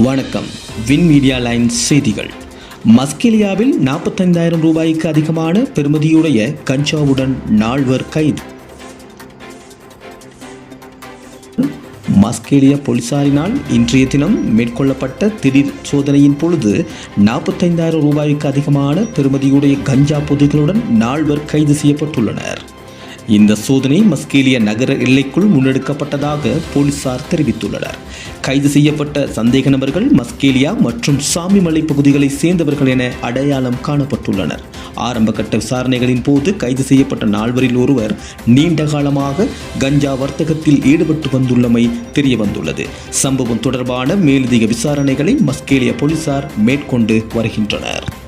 வணக்கம். Win media line செய்திகள். மஸ்கெலியாவில் நாற்பத்தைந்தாயிரம் ரூபாய்க்கு அதிகமான பெருமதியுடைய கஞ்சாவுடன் நால்வர் கைது. மஸ்கேலியா போலீசாரினால் இன்றைய தினம் மேற்கொள்ளப்பட்ட திடீர் சோதனையின் பொழுது நாற்பத்தைந்தாயிரம் ரூபாய்க்கு அதிகமான பெருமதியுடைய கஞ்சா பொதிகளுடன் நால்வர் கைது செய்யப்பட்டுள்ளனர். இந்த சோதனை மஸ்கேலிய நகர எல்லைக்குள் முன்னெடுக்கப்பட்டதாக போலீசார் தெரிவித்துள்ளனர். கைது செய்யப்பட்ட சந்தேக நபர்கள் மஸ்கேலியா மற்றும் சாமிமலை பகுதிகளைச் சேர்ந்தவர்கள் என அடையாளம் காணப்பட்டுள்ளனர். ஆரம்ப கட்ட விசாரணைகளின் போது கைது செய்யப்பட்ட நால்வரில் ஒருவர் நீண்ட காலமாக கஞ்சா வர்த்தகத்தில் ஈடுபட்டு வந்துள்ளமை தெரிய வந்துள்ளது சம்பவம் தொடர்பான மேலதிக விசாரணைகளை மஸ்கேலிய போலீசார் மேற்கொண்டு வருகின்றனர்.